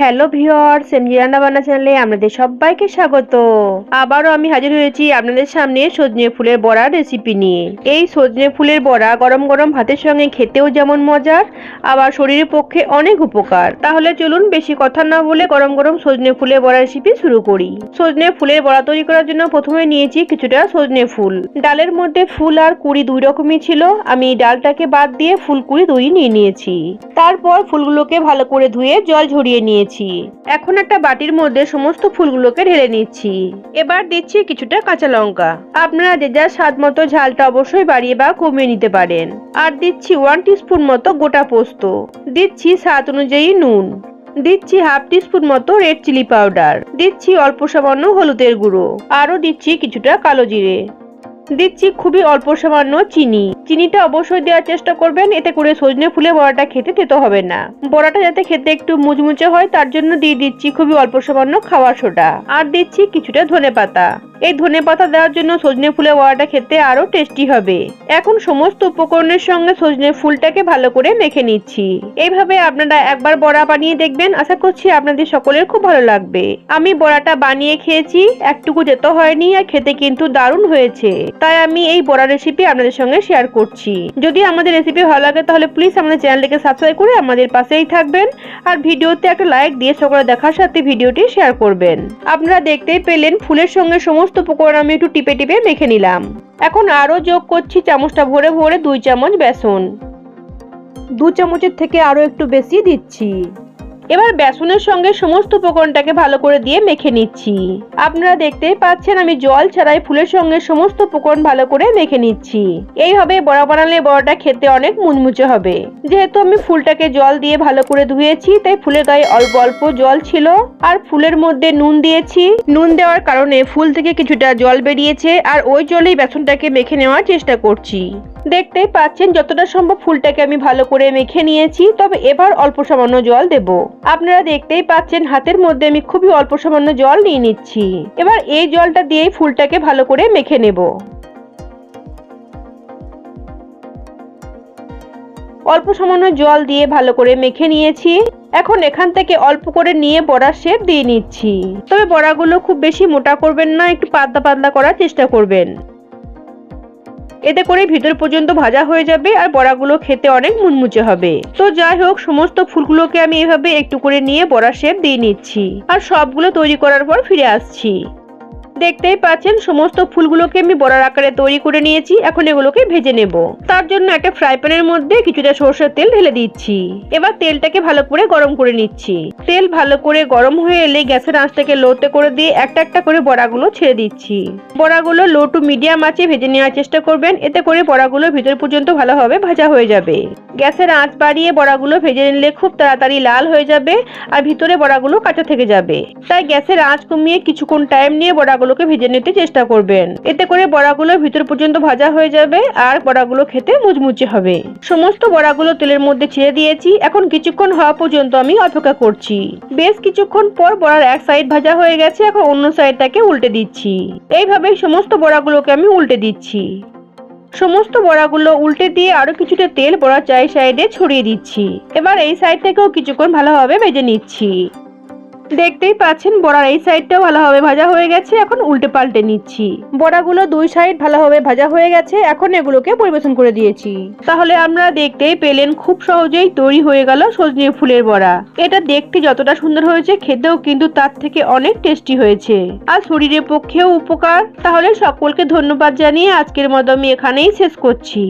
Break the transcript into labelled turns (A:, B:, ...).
A: Hello viewers MG রান্নাবান্না চ্যানেলে আপনাদের সবাইকে স্বাগত। আবারও আমি হাজির হয়েছি আপনাদের সামনে সজনে ফুলের বড়া রেসিপি নিয়ে। এই সজনে ফুলের বড়া গরম গরম ভাতের সঙ্গে খেতেও যেমন মজার, আবার শরীরের পক্ষে অনেক উপকার। তাহলে চলুন বেশি কথা না বলে গরম গরম সজনে ফুলের বড়া রেসিপি শুরু করি। সজনে ফুলের বড়া তৈরি করার জন্য প্রথমে নিয়েছি কিছুটা সজনে ফুল। ডালের মধ্যে ফুল আর কুড়ি দুই রকমই ছিল। আমি ডালটাকে বাদ দিয়ে ফুল কুড়ি দুই নিয়ে নিয়েছি। তারপর ফুলগুলোকে ভালো করে ধুয়ে জল ঝরিয়ে নিয়েছি। এখন একটা বাটির মধ্যে সমস্ত ফুলগুলোকে ঢেলে নিচ্ছি। এবার দিচ্ছি কিছুটা কাঁচা লঙ্কা। আপনারা যে যার স্বাদ মতো ঝালটা অবশ্যই বাড়িয়ে বা কমিয়ে নিতে পারেন। আর দিচ্ছি ওয়ান টিস্পুন মতো গোটা পোস্ত। দিচ্ছি স্বাদ অনুযায়ী নুন। দিচ্ছি হাফ টিস্পুন মতো রেড চিলি পাউডার দিচ্ছি অল্প সামান্য হলুদের গুঁড়ো। আরও দিচ্ছি কিছুটা কালো জিরে। দিচ্ছি খুবই অল্প সামান্য চিনি। চিনিটা অবশ্যই দেওয়ার চেষ্টা করবেন, এতে করে সজনে ফুলে বড়াটা খেতে তেতো হবে না। বড়াটা যাতে খেতে একটু মুচমুচে হয়, তার জন্য দিয়ে দিচ্ছি খুবই অল্প সামান্য খাওয়ার সোডা। আর দিচ্ছি কিছুটা ধনে পাতা এই ধনে পাতা দেওয়ার জন্য সজনে ফুলের বড়াটা খেতে আরও টেস্টি হবে। এখন সমস্ত উপকরণের সঙ্গে সজনে ফুলটাকে ভালো করে মেখে নিচ্ছি। এইভাবে আপনারা একবার বড়া বানিয়ে দেখবেন। আশা করছি আপনাদের সকলের খুব ভালো লাগবে। আমি বড়াটা বানিয়ে খেয়েছি। একটুকু যেতে হয়নি আর খেতে কিন্তু দারুণ হয়েছে। তাই আমি এই বড়া রেসিপি আপনাদের সঙ্গে শেয়ার করছি। যদি আমাদের রেসিপি ভালো লাগে তাহলে প্লিজ আমাদের চ্যানেলটিকে সাবস্ক্রাইব করে আমাদের পাশেই থাকবেন। আর ভিডিওতে একটা লাইক দিয়ে সকলে দেখার সাথে ভিডিওটি শেয়ার করবেন। আপনারা দেখতেই পেলেন ফুলের সঙ্গে সমস্ত উপকরণ আমি একটু টিপে টিপে মেখে নিলাম। এখন আরও যোগ করছি চামচটা ভরে ভরে দুই চামচ বেসন। দু চামচের থেকে আরও একটু বেশি দিচ্ছি। এবার বেসনের সঙ্গে সমস্ত উপকরণটাকে ভালো করে দিয়ে মেখে নিচ্ছি। আপনারা দেখতেই পাচ্ছেন, আমি জল ছাড়াই ফুলের সঙ্গে সমস্ত উপকরণ ভালো করে মেখে নিচ্ছি। এইভাবে বড়া বানালে বড়াটা খেতে অনেক মুচমুচে হবে। যেহেতু আমি ফুলটাকে জল দিয়ে ভালো করে ধুয়েছি, তাই ফুলের গায়ে অল্প অল্প জল ছিল। আর ফুলের মধ্যে নুন দিয়েছি। নুন দেওয়ার কারণে ফুল থেকে কিছুটা জল বেরিয়েছে, আর ওই জলেই বেসনটাকে মেখে নেওয়ার চেষ্টা করছি। দেখতেই পাচ্ছেন, যতটা সম্ভব ফুলটাকে আমি ভালো করে মেখে নিয়েছি, তবে এবার অল্প সামান্য জল দেব। আপনারা দেখতেই পাচ্ছেন, হাতের মধ্যে আমি খুবই অল্প সামান্য জল নিয়ে নিচ্ছি। এবার এই জলটা দিয়েই ফুলটাকে ভালো করে মেখে নেব। অল্প সামান্য জল দিয়ে ভালো করে মেখে নিয়েছি। এখন এখান থেকে অল্প করে নিয়ে বড়ার শেপ দিয়ে নিচ্ছি। তবে বড়াগুলো খুব বেশি মোটা করবেন না, একটু পাতলা পাতলা করার চেষ্টা করবেন। এতে করে ভিতর পর্যন্ত ভাজা হয়ে যাবে আর বড়াগুলো খেতে অনেক মুনমুচে হবে। তো যাই হোক, সমস্ত ফুলগুলোকে আমি এভাবে একটু করে নিয়ে বড়া শেপ দিয়ে নিচ্ছি। আর সবগুলো তৈরি করার পর ফিরে আসছি। দেখতেই পাচ্ছেন, সমস্ত ফুলগুলোকে আমি বড়ার আকারে তৈরি করে নিয়েছি, এখন এগুলোকে ভেজে নেব। তার জন্য একটা ফ্রাই প্যানের মধ্যে কিছুটা সরষের তেল ঢেলে দিচ্ছি। এবার তেলটাকে ভালো করে গরম করে নিচ্ছি। তেল ভালো করে গরম হয়ে এলে গ্যাসের আঁচটাকে লোতে করে দিয়ে একটা একটা করে বড়াগুলো ছেড়ে দিচ্ছি। বড়াগুলো লো টু মিডিয়াম আঁচে ভেজে নেওয়ার চেষ্টা করবেন, এতে করে বড়াগুলো ভিতর পর্যন্ত ভালোভাবে ভাজা হয়ে যাবে। গ্যাসের আঁচ বাড়িয়ে বড়াগুলো ভেজে নিলে খুব তাড়াতাড়ি লাল হয়ে যাবে, আর ভিতরে বড়াগুলো কাঁচা থেকে যাবে। তাই গ্যাসের আঁচ কমিয়ে কিছুক্ষণ টাইম নিয়ে বড়াগুলোকে ভেজে নিতে চেষ্টা করবেন। এতে করে বড়াগুলো ভিতর পর্যন্ত ভাজা হয়ে যাবে আর বড়াগুলো খেতে মুচমুচে হবে। সমস্ত বড়াগুলো তেলের মধ্যে ছেড়ে দিয়েছি। এখন কিছুক্ষণ হওয়া পর্যন্ত আমি অপেক্ষা করছি। বেশ কিছুক্ষণ পর বড়ার এক সাইড ভাজা হয়ে গেছে। এখন অন্য সাইডটাকে উল্টে দিচ্ছি। এইভাবে সমস্ত বড়াগুলোকে আমি উল্টে দিচ্ছি। সমস্ত বড়াগুলো উল্টে দিয়ে আরও কিছুটা তেল বড়া চাই সাইডে ছড়িয়ে দিচ্ছি। এবার এই সাইড থেকেও কিছুক্ষণ ভালোভাবে ভেজে নিচ্ছি। দেখতেই পাচ্ছেন, বড়ার এই সাইডটাও ভালোভাবে ভাজা হয়ে গেছে। এখন উল্টে পাল্টে নিচ্ছি। বড়াগুলো দুই সাইড ভালোভাবে ভাজা হয়ে গেছে, এখন এগুলোকে পরিবেশন করে দিয়েছি। তাহলে আমরা দেখতেই পেলেন, খুব সহজেই তৈরি হয়ে গেল সজনে ফুলের বড়া। এটা দেখতে যতটা সুন্দর হয়েছে, খেতেও কিন্তু তার থেকে অনেক টেস্টি হয়েছে। আর শরীরের পক্ষেও উপকার। তাহলে সকলকে ধন্যবাদ জানিয়ে আজকের মতো আমি এখানেই শেষ করছি।